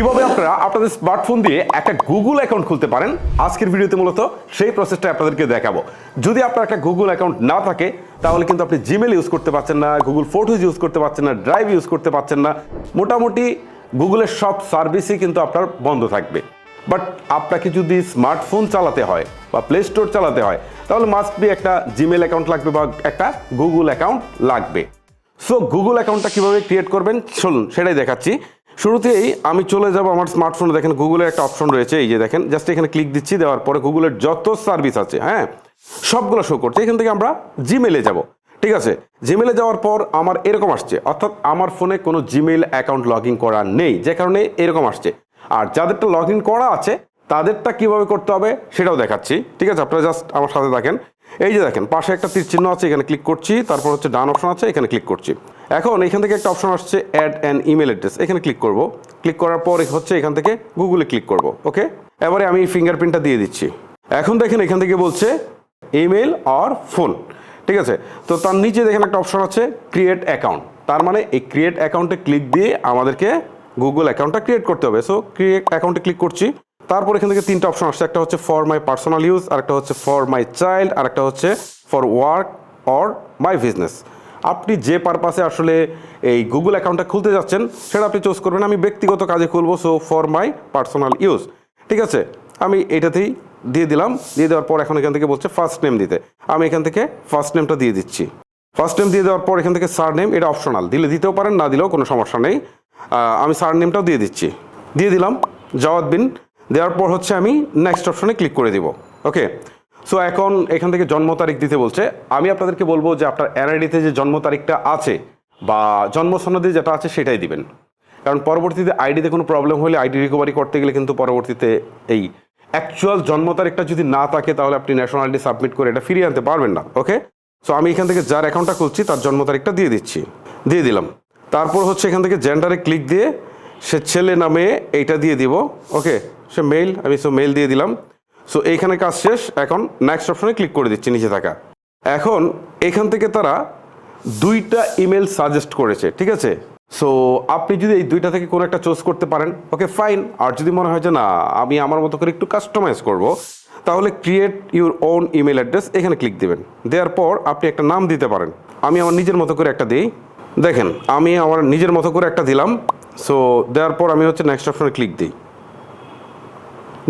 কীভাবে আপনারা আপনাদের স্মার্টফোন দিয়ে একটা গুগল অ্যাকাউন্ট খুলতে পারেন, আজকের ভিডিওতে মূলত সেই প্রসেসটা আপনাদেরকে দেখাবো। যদি আপনার একটা গুগল অ্যাকাউন্ট না থাকে, তাহলে কিন্তু আপনি জিমেল ইউজ করতে পারছেন না গুগল ফটোজ ইউজ করতে পারছেন না ড্রাইভ ইউজ করতে পারছেন না। মোটামুটি গুগলের সব সার্ভিসই কিন্তু আপনার বন্ধ থাকবে। বাট আপনাকে যদি স্মার্টফোন চালাতে হয় বা প্লে স্টোর চালাতে হয়, তাহলে মাস্ট বি একটা জিমেল অ্যাকাউন্ট লাগবে বা একটা গুগল অ্যাকাউন্ট লাগবে। সো গুগল অ্যাকাউন্টটা কীভাবে ক্রিয়েট করবেন? চলুন, সেটাই দেখাচ্ছি। শুরুতেই আমি চলে যাব আমার স্মার্টফোনে দেখেন গুগলের একটা অপশন রয়েছে, এই যে দেখেন জাস্ট এখানে ক্লিক দিচ্ছি, দেওয়ার পরে গুগলের যত সার্ভিস আছে হ্যাঁ সবগুলো শো করছে। এখান থেকে আমরা জিমেলে যাব, ঠিক আছে? জিমেলে যাওয়ার পর আমার এরকম আসছে, অর্থাৎ আমার ফোনে কোনো জিমেল অ্যাকাউন্ট লগ ইন করা নেই, যে কারণে এরকম আসছে। আর যাদেরটা লগ ইন করা আছে, তাদেরটা কীভাবে করতে হবে সেটাও দেখাচ্ছি, ঠিক আছে? আপনারা জাস্ট আমার সাথে দেখেন এই যে দেখেন, পাশে একটা তীর চিহ্ন আছে, এখানে ক্লিক করছি, তারপর হচ্ছে ডান অপশন আছে, এখানে ক্লিক করছি। এখন এখান থেকে একটা অপশন আসছে অ্যাড অ্যান ইমেল অ্যাড্রেস এখানে ক্লিক করব। ক্লিক করার পর হচ্ছে এখান থেকে গুগলে ক্লিক করব। ওকে এবারে আমি ফিঙ্গারপ্রিন্টটা দিয়ে দিচ্ছি। এখন দেখেন এখান থেকে বলছে ইমেল আর ফোন ঠিক আছে? তো তার নিচে দেখেন একটা অপশন আছে ক্রিয়েট অ্যাকাউন্ট তার মানে এই ক্রিয়েট অ্যাকাউন্টে ক্লিক দিয়ে আমাদেরকে গুগল অ্যাকাউন্টটা ক্রিয়েট করতে হবে। সো ক্রিয়েট অ্যাকাউন্টে ক্লিক করছি। তারপর এখান থেকে তিনটা অপশন আসছে। একটা হচ্ছে ফর মাই পার্সোনাল ইউজ আর একটা হচ্ছে ফর মাই চাইল্ড আর একটা হচ্ছে for work or my business আপনি যে পারপাসে আসলে এই গুগল অ্যাকাউন্টটা খুলতে যাচ্ছেন, সেটা আপনি চুজ করবেন। আমি ব্যক্তিগত কাজে খুলবো so for my personal use ঠিক আছে? আমি এটাতেই দিয়ে দিলাম। দিয়ে দেওয়ার পর এখন এখান থেকে বলছে ফার্স্ট নেম দিতে। আমি এখান থেকে ফার্স্ট নেমটা দিয়ে দিচ্ছি। ফার্স্ট নেম দিয়ে দেওয়ার পর এখান থেকে সার নেম এটা অপশনাল দিলে দিতেও পারেন, না দিলেও কোনো সমস্যা নেই। আমি সার নেমটাও দিয়ে দিচ্ছি। দিয়ে দিলাম জাওয়াত বিন দেওয়ার পর হচ্ছে আমি নেক্সট অপশনে ক্লিক করে দিব। ওকে সো এখন এখান থেকে জন্ম তারিখ দিতে বলছে। আমি আপনাদেরকে বলব যে আপনার এনআইডিতে যে জন্ম তারিখটা আছে বা জন্ম সনদে যেটা আছে সেটাই দিবেন। কারণ পরবর্তীতে আইডিতে কোনো প্রবলেম হলে আইডি রিকভারি করতে গেলে কিন্তু পরবর্তীতে এই অ্যাকচুয়াল জন্ম তারিখটা যদি না থাকে, তাহলে আপনি ন্যাশনাল ন্যাশনালিটি সাবমিট করে এটা ফিরিয়ে আনতে পারবেন না ওকে সো আমি এখান থেকে যার অ্যাকাউন্টটা খুলছি, তার জন্ম তারিখটা দিয়ে দিচ্ছি, দিয়ে দিলাম। তারপর হচ্ছে এখান থেকে জেন্ডারে ক্লিক দিয়ে সে ছেলে নামে এইটা দিয়ে দিব ওকে সে মেইল আমি সো মেইল দিয়ে দিলাম। সো এইখানে কাজ শেষ। এখন নেক্সট অপশনে ক্লিক করে দিচ্ছি নিচে থাকা। এখন এখান থেকে তারা দুইটা ইমেল সাজেস্ট করেছে, ঠিক আছে? সো আপনি যদি এই দুইটা থেকে কোনো একটা চুজ করতে পারেন ওকে ফাইন আর যদি মনে হয় যে না, আমি আমার মতো করে একটু কাস্টমাইজ করব, তাহলে create your own email address এখানে ক্লিক দেবেন। দেওয়ার পর আপনি একটা নাম দিতে পারেন। আমি আমার নিজের মতো করে একটা দিই। দেখেন, আমি আমার নিজের মতো করে একটা দিলাম। সো দেওয়ার পর আমি হচ্ছে নেক্সট অপশনে ক্লিক দিই।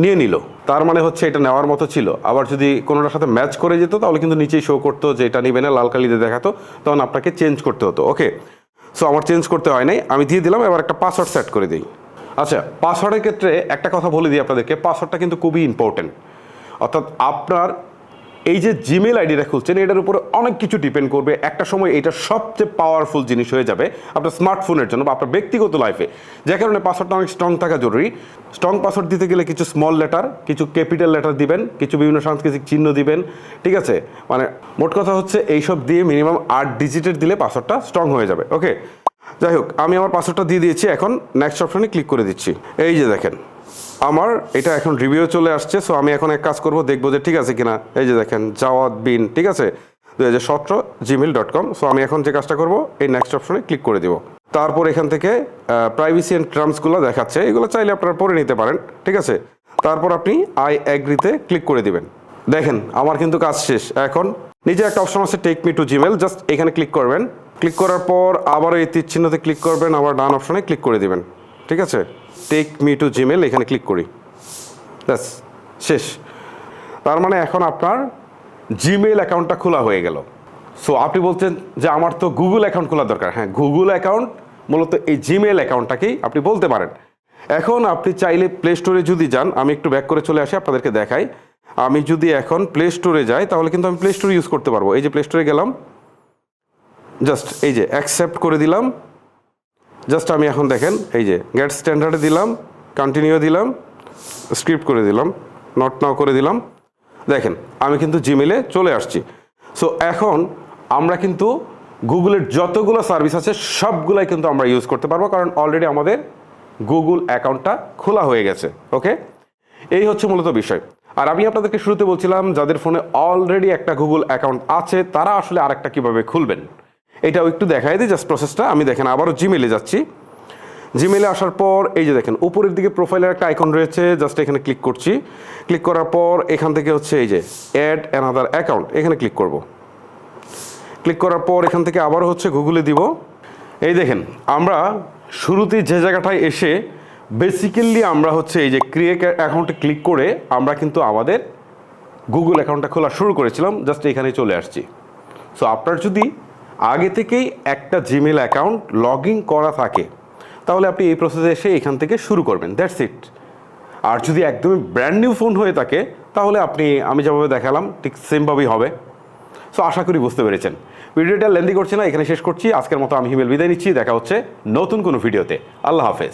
নিয়ে নিল। তার মানে হচ্ছে এটা নেওয়ার মতো ছিল। আবার যদি কোনোটার সাথে ম্যাচ করে যেত, তাহলে কিন্তু নিচেই শো করতো যে এটা নিবে না, লাল কালিতে দেখাতো, তখন আপনাকে চেঞ্জ করতে হতো। ওকে সো আমার চেঞ্জ করতে হয় নাই, আমি দিয়ে দিলাম, এবার একটা পাসওয়ার্ড সেট করে দিই। আচ্ছা পাসওয়ার্ডের ক্ষেত্রে একটা কথা বলে দিই আপনাদেরকে পাসওয়ার্ডটা কিন্তু খুবই ইম্পর্টেন্ট অর্থাৎ আপনার এই যে জিমেল আইডিটা খুলছেন, এটার উপরে অনেক কিছু ডিপেন্ড করবে। একটা সময় এটা সবচেয়ে পাওয়ারফুল জিনিস হয়ে যাবে আপনার স্মার্টফোনের জন্য বা আপনার ব্যক্তিগত লাইফে যে কারণে পাসওয়ার্ডটা অনেক স্ট্রং থাকা জরুরি। স্ট্রং পাসওয়ার্ড দিতে গেলে কিছু স্মল লেটার কিছু ক্যাপিটাল লেটার দিবেন, কিছু বিভিন্ন সাংস্কৃতিক চিহ্ন দিবেন, ঠিক আছে? মানে মোট কথা হচ্ছে এইসব দিয়ে মিনিমাম আট ডিজিটের দিলে পাসওয়ার্ডটা স্ট্রং হয়ে যাবে ওকে যাই হোক, আমি আমার পাসওয়ার্ডটা দিয়ে দিয়েছি, এখন নেক্সট অপশনে ক্লিক করে দিচ্ছি। এই যে দেখেন আমার, এটা এখন রিভিউ চলে আসছে সো আমি এখন এক কাজ করব, দেখব যে ঠিক আছে কিনা। এই যে দেখেন, জাওয়াত বিন, ঠিক আছে? দু হাজার সতেরো জিমেল ডট কম সো আমি এখন যে কাজটা করব, এই নেক্সট অপশনে ক্লিক করে দিব। তারপর এখান থেকে প্রাইভেসি অ্যান্ড টার্মসগুলো দেখাচ্ছে, এগুলো চাইলে আপনারা পড়ে নিতে পারেন, ঠিক আছে? তারপর আপনি আই অ্যাগ্রিতে ক্লিক করে দিবেন। দেখেন, আমার কিন্তু কাজ শেষ, এখন নিচে একটা অপশন আছে take me to Gmail just এখানে ক্লিক করবেন। ক্লিক করার পর আবার এই তীর চিহ্নতে ক্লিক করবেন, আবার ডান অপশনে ক্লিক করে দিবেন, ঠিক আছে? টেক মি টু জিমেল এখানে ক্লিক করি। ব্যাস, শেষ। তার মানে এখন আপনার জিমেল অ্যাকাউন্টটা খোলা হয়ে গেল। সো আপনি বলছেন যে আমার তো গুগল অ্যাকাউন্ট খোলা দরকার। হ্যাঁ গুগল অ্যাকাউন্ট মূলত এই জিমেল অ্যাকাউন্টটাকেই আপনি বলতে পারেন। এখন আপনি চাইলে প্লে স্টোরে যদি যান, আমি একটু ব্যাক করে চলে আসি, আপনাদেরকে দেখাই। আমি যদি এখন প্লে স্টোরে যাই, তাহলে কিন্তু আমি প্লে স্টোর ইউজ করতে পারব। এই যে প্লে স্টোরে গেলাম। জাস্ট এই যে অ্যাকসেপ্ট করে দিলাম। জাস্ট আমি এখন দেখেন, এই যে গেট স্ট্যান্ডার্ডে দিলাম কন্টিনিউ দিলাম স্ক্রিপ্ট করে দিলাম নট নাও করে দিলাম। দেখেন, আমি কিন্তু জিমেলে চলে আসছি। সো এখন আমরা কিন্তু গুগলের যতগুলো সার্ভিস আছে, সবগুলাই কিন্তু আমরা ইউজ করতে পারব, কারণ অলরেডি আমাদের গুগল অ্যাকাউন্টটা খোলা হয়ে গেছে ওকে এই হচ্ছে মূলত বিষয়। আর আমি আপনাদেরকে শুরুতে বলছিলাম, যাদের ফোনে অলরেডি একটা গুগল অ্যাকাউন্ট আছে, তারা আসলে আরেকটা কীভাবে খুলবেন? এটাও একটু দেখাই দিই জাস্ট প্রসেসটা আমি দেখেন, আবারও জিমেলে যাচ্ছি। জিমেলে আসার পর, এই যে দেখেন, উপরের দিকে প্রোফাইলের একটা আইকন রয়েছে জাস্ট এখানে ক্লিক করছি। ক্লিক করার পর, এখান থেকে হচ্ছে এই যে অ্যাড অ্যানাদার অ্যাকাউন্ট এখানে ক্লিক করব। ক্লিক করার পর, এখান থেকে আবার হচ্ছে গুগলে দিব। এই দেখেন, আমরা শুরুতে যে জায়গাটায় এসে বেসিক্যালি আমরা হচ্ছে এই যে ক্রিয়েট অ্যাকাউন্টে ক্লিক করে, আমরা কিন্তু আমাদের গুগল অ্যাকাউন্টটা খোলা শুরু করেছিলাম জাস্ট এখানে চলে আসছি। সো আপনার যদি আগে থেকেই একটা জিমেল অ্যাকাউন্ট লগ ইন করা থাকে, তাহলে আপনি এই প্রসেসে এসে এখান থেকে শুরু করবেন দ্যাটস ইট আর যদি একদমই ব্র্যান্ড নিউ ফোন হয়ে থাকে, তাহলে আপনি, আমি যেভাবে দেখালাম, ঠিক সেমভাবেই হবে। সো আশা করি বুঝতে পেরেছেন। ভিডিওটা লেন্দি করছি না, এখানে শেষ করছি। আজকের মতো আমি হিমেল বিদায় নিচ্ছি, দেখা হচ্ছে নতুন কোনো ভিডিওতে। আল্লাহ হাফেজ।